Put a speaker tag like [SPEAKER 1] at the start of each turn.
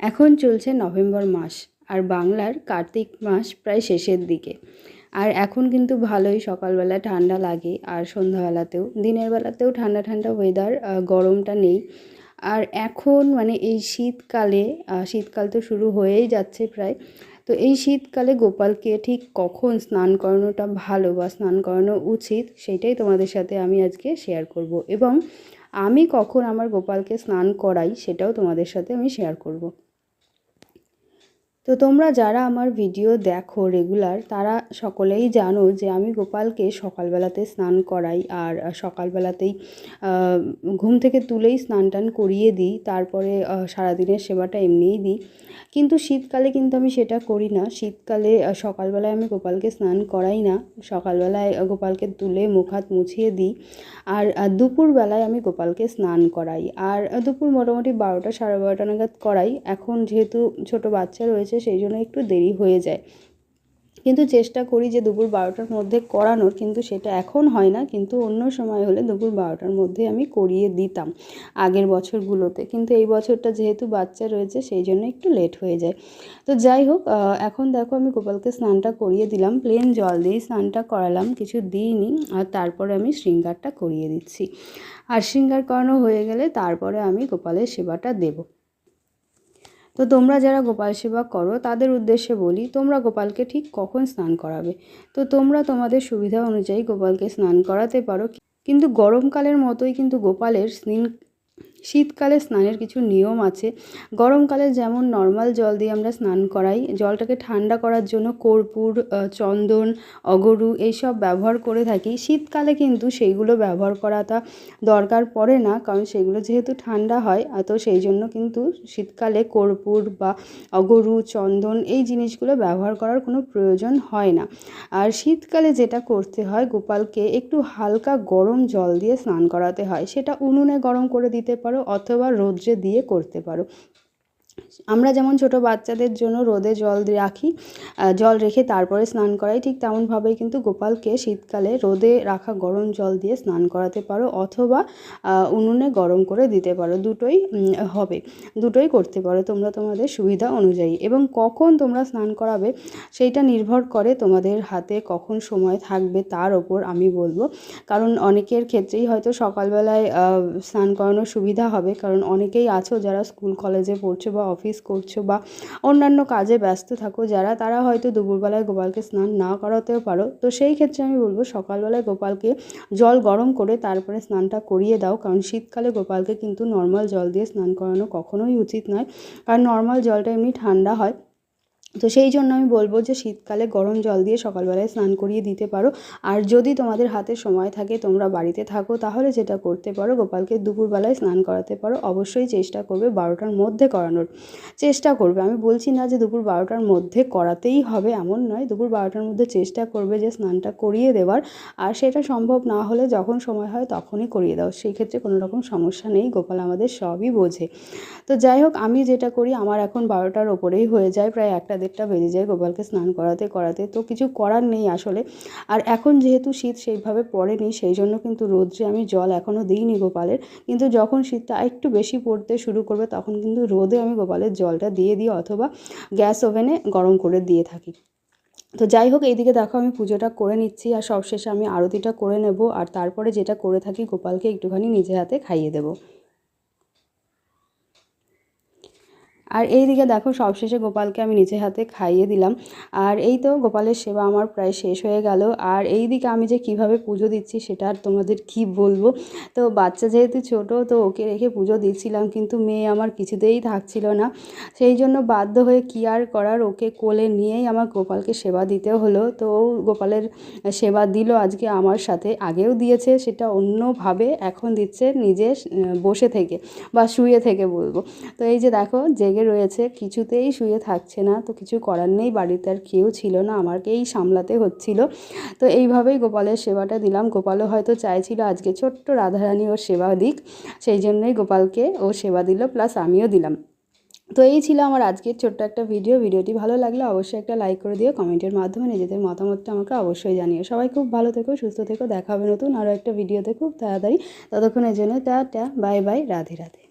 [SPEAKER 1] এখন চলছে নভেম্বর মাস আর বাংলার কার্তিক মাস প্রায় শেষের দিকে। আর এখন কিন্তু ভালোই সকালবেলা ঠান্ডা লাগে আর সন্ধ্যাবেলাতেও। দিনের বেলাতেও ঠান্ডা ঠান্ডা ওয়েদার গরমটা নেই। আর এখন মানে এই শীতকালে শীতকাল তো শুরু হয়েই যাচ্ছে প্রায়। তো এই শীতকালে গোপালকে ঠিক কখন স্নান করানোটা ভালো বা স্নান করানো উচিত সেইটাই তোমাদের সাথে আমি আজকে শেয়ার করব। এবং আমি কখন আমার গোপালকে স্নান করাই সেটাও তোমাদের সাথে আমি শেয়ার করব। তো তোমরা যারা আমার ভিডিও দেখো রেগুলার তারা সকলেই জানো যে আমি গোপালকে সকালবেলাতে স্নান করাই আর সকালবেলাতেই ঘুম থেকে তুলেই স্নান টান করিয়ে দিই। তারপরে সারাদিনের সেবাটা এমনিই দিই। কিন্তু শীতকালে কিন্তু আমি সেটা করি না। শীতকালে সকালবেলায় আমি গোপালকে স্নান করাই না। সকালবেলায় গোপালকে তুলে মুখ হাত মুছিয়ে দিই। আর দুপুরবেলায় আমি গোপালকে স্নান করাই। আর দুপুর মোটামুটি বারোটা সাড়ে বারোটা নাগাদ করাই। এখন যেহেতু ছোট বাচ্চা রয়েছে সেই জন্য একটু দেরি হয়ে যায়। কিন্তু চেষ্টা করি যে দুপুর বারোটার মধ্যে করানোর, কিন্তু সেটা এখন হয় না, কিন্তু অন্য সময় হলে দুপুর বারোটার মধ্যে আমি করিয়ে দিতাম আগের বছরগুলোতে। কিন্তু এই বছরটা যেহেতু বাচ্চা রয়েছে, সেই জন্য একটু লেট হয়ে যায়। তো যাই হোক এখন দেখো আমি গোপালকে স্নানটা করিয়ে দিলাম প্লেন জল দিয়েই স্নানটা করালাম, কিছু দিইনি, আর তারপরে আমি শৃঙ্গারটা করিয়ে দিচ্ছি। আর শৃঙ্গার করানো হয়ে গেলে তারপরে আমি গোপালের সেবাটা দেবো। তো তোমরা যারা গোপাল সেবা করো, তাদের উদ্দেশ্যে বলি, তোমরা গোপালকে ঠিক কখন স্নান করাবে? তো তোমরা তোমাদের সুবিধা অনুযায়ী গোপালকে স্নান করাতে পারো, কিন্তু গরমকালের মতোই কিন্তু গোপালের স্নান শীতকালে স্নানের কিছু নিয়ম আছে। গরমকালে যেমন নর্মাল জল দিয়ে আমরা স্নান করাই, জলটাকে ঠান্ডা করার জন্য কর্পূর চন্দন, অগরু এইসব ব্যবহার করে থাকি। শীতকালে কিন্তু সেইগুলো ব্যবহার করাটা দরকার পড়ে না, কারণ সেগুলো যেহেতু ঠান্ডা হয় তো সেই জন্য কিন্তু শীতকালে কর্পূর বা অগরু, চন্দন এই জিনিসগুলো ব্যবহার করার কোনো প্রয়োজন হয় না। আর শীতকালে যেটা করতে হয়, গোপালকে একটু হালকা গরম জল দিয়ে স্নান করাতে হয়। সেটা উনুনে গরম করে দিতে পারো অথবা রৌদ্রে দিয়ে করতে পারো। আমরা যেমন ছোট বাচ্চাদের জন্য রোদে জল রাখি জল রেখে তারপরে স্নান করাই, ঠিক তেমনভাবেই কিন্তু গোপালকে শীতকালে রোদে রাখা গরম জল দিয়ে স্নান করাতে পারো অথবা উনুনে গরম করে দিতে পারো। দুটোই হবে। দুটোই করতে পারো তোমরা তোমাদের সুবিধা অনুযায়ী। এবং কখন তোমরা স্নান করাবে সেইটা নির্ভর করে তোমাদের হাতে কখন সময় থাকবে তার ওপর আমি বলব। কারণ অনেকের ক্ষেত্রেই হয়তো সকালবেলায় স্নান করানোর সুবিধা হবে। কারণ অনেকেই আছো যারা স্কুল, কলেজে পড়ছো বা অফিস করছ বা অন্যান্য কাজে ব্যস্ত থাকো, যারা তারা হয়তো দুপুরবেলায় গোপালকে স্নান না করাতেও পারো। তো সেই ক্ষেত্রে আমি বলব সকালবেলায় গোপালকে জল গরম করে তারপরে স্নানটা করিয়ে দাও, কারণ শীতকালে গোপালকে কিন্তু নর্মাল জল দিয়ে স্নান করানো কখনোই উচিত নয়। কারণ নর্মাল জলটা এমনি ঠান্ডা হয়। তো সেই জন্য আমি বলব যে শীতকালে গরম জল দিয়ে সকালবেলায় স্নান করিয়ে দিতে পারো। আর যদি তোমাদের হাতে সময় থাকে তোমরা বাড়িতে থাকো, তাহলে যেটা করতে পারো, গোপালকে দুপুরবেলায় স্নান করাতে পারো। অবশ্যই চেষ্টা করবে বারোটার মধ্যে করানোর। চেষ্টা করবে। আমি বলছি না যে দুপুর বারোটার মধ্যে করাতেই হবে, এমন নয়। দুপুর বারোটার মধ্যে চেষ্টা করবে যে স্নানটা করিয়ে দেওয়ার। আর সেটা সম্ভব না হলে যখন সময় হয় তখনই করিয়ে দাও। সেই ক্ষেত্রে কোনো রকম সমস্যা নেই, গোপাল আমাদের সবই বোঝে। তো যাই হোক, আমি যেটা করি, আমার এখন বারোটার ওপরেই হয়ে যায়, প্রায় একটা দেড়টা বেজে যায় গোপালকে স্নান করাতে করাতে। তো কিছু করার নেই আসলে। আর এখন যেহেতু শীত সেইভাবে পড়েনি, সেই জন্য কিন্তু রোদ্রে আমি জল এখনও দিইনি গোপালের। কিন্তু যখন শীতটা একটু বেশি পড়তে শুরু করবে, তখন কিন্তু রোদে আমি গোপালের জলটা দিয়ে দিই অথবা গ্যাস ওভেনে গরম করে দিয়ে থাকি। তো যাই হোক, এইদিকে দেখো আমি পুজোটা করে নিচ্ছি আর সবশেষে আমি আরতিটা করে নেব। আর তারপরে যেটা করে থাকি, গোপালকে একটুখানি নিজে হাতে খাইয়ে দেবো। আর এই দিকে দেখো সবশেষে গোপালকে আমি নিচে হাতে খাইয়ে দিলাম। আর এই তো গোপালের সেবা আমার প্রায় শেষ হয়ে গেল। আর এই দিকে আমি যে কীভাবে পুজো দিচ্ছি সেটা আর তোমাদের কি বলব? তো বাচ্চা যেহেতু ছোট, তো ওকে রেখে পুজো দিচ্ছিলাম, কিন্তু মেয়ে আমার কিছুতেই থাকছিল না। সেই জন্য বাধ্য হয়ে কী আর করার, ওকে কোলে নিয়েই আমার গোপালকে সেবা দিতে হলো। তো গোপালের সেবা দিল আজকে আমার সাথে। আগেও দিয়েছে, সেটা অন্যভাবে এখন দিচ্ছে নিজে বসে থেকে বা শুয়ে থেকে বলব। তো এই যে দেখো যে লেগে রয়েছে, কিছুতেই শুয়ে থাকছে না। তো কিছু করার নেই, বাড়িতে আর কেউ ছিল না, আমাকেই সামলাতে হচ্ছিল। তো এইভাবেই গোপালের সেবাটা দিলাম। গোপালও হয়তো চাইছিল আজকে ছোট্ট রাধারানী ওর সেবা দিক, সেই জন্যই গোপালকে ও সেবা দিল, প্লাস আমিও দিলাম। তো এই ছিল আমার আজকের ছোট্ট একটা ভিডিও। ভিডিওটি ভালো লাগলে অবশ্যই একটা লাইক করে দিও, কমেন্টের মাধ্যমে নিজেদের মতামতটা আমাকে অবশ্যই জানিও। সবাই খুব ভালো থেকো, সুস্থ থেকো, দেখা হবে নতুন আরও একটা ভিডিওতে খুব তাড়াতাড়ি। ততক্ষণের জন্য টা টা বাই বাই, রাধে রাধে।